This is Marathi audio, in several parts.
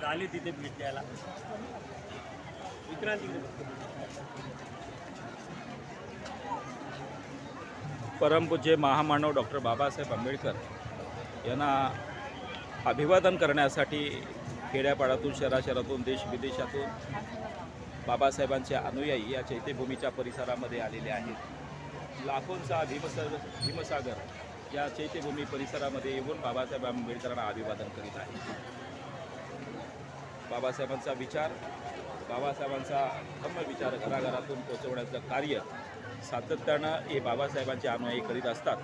आज आले तिथे भेट द्यायला. परमपूज्य महामानव डॉक्टर बाबासाहेब आंबेडकर यांना अभिवादन करण्यासाठी खेड्यापाड्यातून शहराशहरातून देश विदेशातून बाबासाहेबांचे अनुयायी या चैत्यभूमीच्या परिसरामध्ये आलेले आहेत. लाखोंचा भीमसर भीमसागर या चैत्यभूमी परिसरामध्ये येऊन बाबासाहेब आंबेडकरांना अभिवादन करीत आहे बाबासाहेबांचा विचार बाबासाहेबांचा धम्म विचार घराघरातून पोचवण्याचं कार्य सातत्यानं हे बाबासाहेबांचे अनुयायी करीत असतात.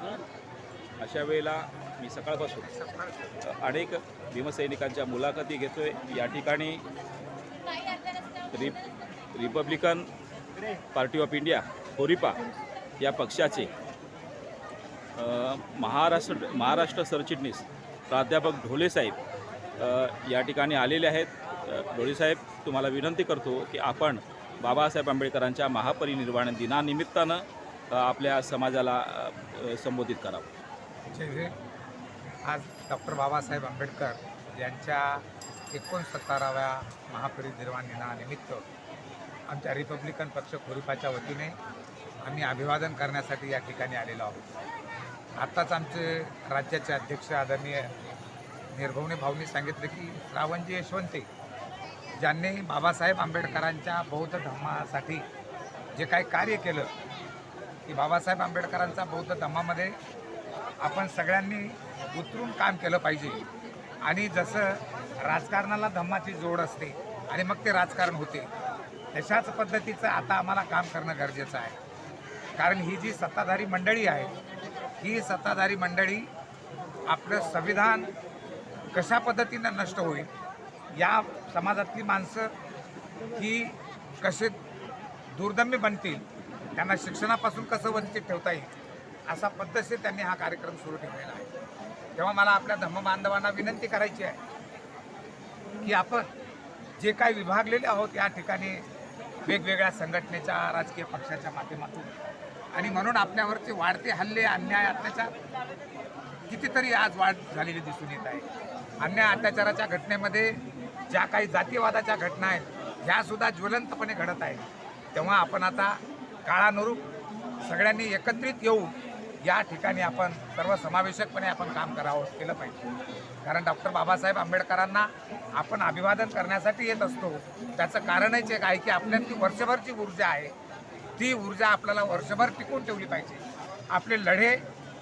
अशा वेळेला मी सकाळपासून अनेक भीमसैनिकांच्या मुलाखती घेतोय. या ठिकाणी rep Republican party of India होरिपा या पक्षाचे महाराष्ट्र महाराष्ट्र सरचिटणीस प्राध्यापक ढोले साहेब या ठिकाणी आलेले आहेत. डोळीसाहेब तुम्हाला विनंती करतो की आपण बाबासाहेब आंबेडकरांच्या महापरिनिर्वाण दिनानिमित्तानं आपल्या समाजाला संबोधित करावं. आज डॉक्टर बाबासाहेब आंबेडकर यांच्या एकोणसत्तराव्या महापरिनिर्वाण दिनानिमित्त आमच्या रिपब्लिकन पक्ष खोरिपाच्या वतीने आम्ही अभिवादन करण्यासाठी या ठिकाणी आलेलो आहोत. आत्ताच आमचे राज्याचे अध्यक्ष आदरणीय निर्भवने भाऊंनी सांगितलं की श्रावणजी यशवंते ज्यांनी बाबासाहेब आंबेडकरांच्या बौद्ध धर्मासाठी जे काही कार्य केलं की बाबासाहेब आंबेडकरांचा बौद्ध धर्मामध्ये आपण सगळ्यांनी उतरून काम केलं पाहिजे. आणि जसं राजकारणाला धम्माची जोड असते आणि मग ते राजकारण होते तशाच पद्धतीचं आता आम्हाला काम करणं गरजेचं आहे. कारण ही जी सत्ताधारी मंडळी आहे ही सत्ताधारी मंडळी आपलं संविधान कशा पद्धतीनं नष्ट होईल या समाजातली माणसं ही कसे दुर्दम्य बनतील त्यांना शिक्षणापासून कसं वंचित ठेवता येईल असा पद्धतशीर त्यांनी हा कार्यक्रम सुरू ठेवलेला आहे. तेव्हा मला आपल्या धर्मबांधवांना विनंती करायची आहे की आपण जे काही विभागलेले आहोत या ठिकाणी वेगवेगळ्या संघटनेच्या राजकीय पक्षाच्या माध्यमातून आणि म्हणून आपल्यावरचे वाढते हल्ले अन्याय अत्याचार कितीतरी आज वाढ झालेली दिसून येत आहे. अन्याय अत्याचाराच्या घटनेमध्ये ज्या काही जातीवादाच्या घटना आहेत ह्यासुद्धा ज्वलंतपणे घडत आहेत. तेव्हा आपण आता काळानुरूप सगळ्यांनी एकत्रित येऊन या ठिकाणी आपण सर्वसमावेशकपणे आपण काम करावं केलं पाहिजे. कारण डॉक्टर बाबासाहेब आंबेडकरांना आपण अभिवादन करण्यासाठी येत असतो. त्याचं कारणच एक आहे की आपल्यात ती वर्षभरची ऊर्जा आहे. ती ऊर्जा आपल्याला वर्षभर टिकून ठेवली पाहिजे. आपले लढे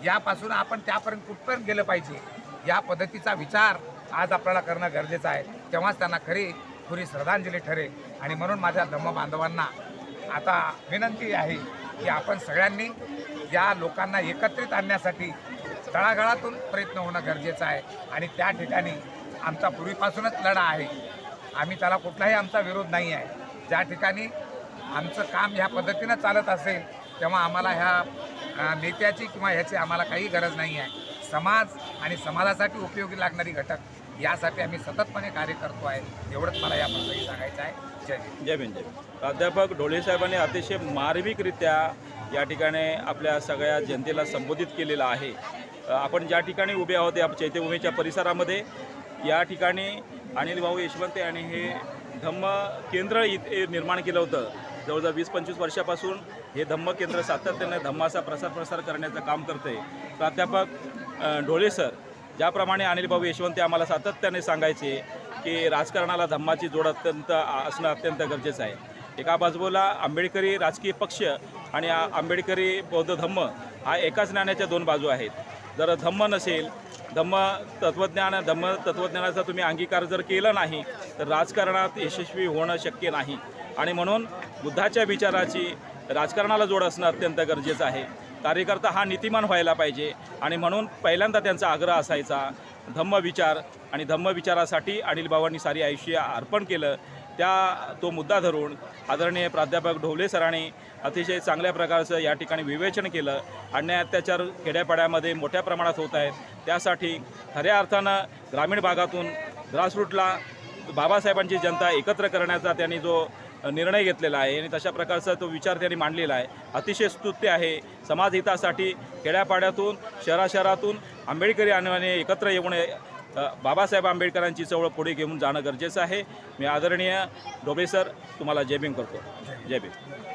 यापासून आपण त्यापर्यंत कुठपर्यंत गेलं पाहिजे या पद्धतीचा विचार आज आपल्याला करणं गरजेचं आहे. तेव्हाच त्यांना खरी पुरी श्रद्धांजली ठरेल. आणि म्हणून माझ्या धम्म बांधवांना आता विनंती आहे की आपण सगळ्यांनी या लोकांना एकत्रित आणण्यासाठी तळागाळातून प्रयत्न होणं गरजेचं आहे. आणि त्या ठिकाणी आमचा पूर्वीपासूनच लढा आहे. आम्ही त्याला कुठलाही आमचा विरोध नाही आहे. ज्या ठिकाणी आमचं काम ह्या पद्धतीनं चालत असेल तेव्हा आम्हाला ह्या नेत्याची किंवा ह्याची आम्हाला काही गरज नाही आहे. समाज आणि समाजासाठी उपयोगी लागणारी घटक यासाठी आम्ही सततपणे कार्य करतो आहे. एवढंच मला या प्रसंगी सांगायचं आहे. जय जय भीम जय प्राध्यापक ढोले साहेबांनी अतिशय मार्मिकरित्या या ठिकाणी आपल्या सगळ्या जनतेला संबोधित केलेलं आहे. आपण ज्या ठिकाणी उभे आहोत या चैत्यभूमीच्या परिसरामध्ये या ठिकाणी अनिल भाऊ यशवंते आणि हे धम्म केंद्र इथे निर्माण केलं होतं. जवळजवळ वीस पंचवीस वर्षापासून हे धम्म केंद्र सातत्याने धम्माचा प्रसार प्रसार करण्याचं काम करते प्राध्यापक ढोले सर ज्याप्रमाणे अनिल भाऊ यशवंत आम्हाला सातत्याने सांगायचे की राजकारणाला धम्माची जोड अत्यंत असणं अत्यंत गरजेचं आहे. एका बाजूला आंबेडकरी राजकीय पक्ष आणि आंबेडकरी बौद्ध धम्म हा एकाच नाण्याच्या दोन बाजू आहेत. जर धम्म नसेल धम्म तत्त्वज्ञान धम्म तत्त्वज्ञानाचा तुम्ही अंगीकार जर केला नाही तर राजकारणात यशस्वी होणं शक्य नाही. आणि म्हणून बुद्धाच्या विचाराची राजकारणाला जोड असणं अत्यंत गरजेचं आहे. कार्यकर्ता हा नीतिमान व्हायला पाहिजे आणि म्हणून पहिल्यांदा त्यांचा आग्रह असायचा. धम्म विचार आणि धम्म विचारासाठी अनिल बाबांनी सारी आयुष्य अर्पण केलं. त्या तो मुद्दा धरून आदरणीय प्राध्यापक ढोले सरांनी अतिशय चांगल्या प्रकारचं या ठिकाणी विवेचन केलं. अन्याय अत्याचार खेड्यापाड्यामध्ये मोठ्या प्रमाणात होत आहेत. त्यासाठी खऱ्या अर्थानं ग्रामीण भागातून ग्रासरूटला बाबासाहेबांची जनता एकत्र करण्याचा त्यांनी जो निर्णय घेतलेला आहे आणि तशा प्रकारचा तो विचार त्यांनी मांडलेला आहे. अतिशय स्तुत्य आहे. समाजहितासाठी खेड्यापाड्यातून शहराशहरातून आंबेडकरी आणवाने एकत्र येऊन बाबासाहेब आंबेडकरांची चळवळ पुढे घेऊन जाणं गरजेचं आहे. मी आदरणीय डोबे सर तुम्हाला जय भीम करतो. जय भीम.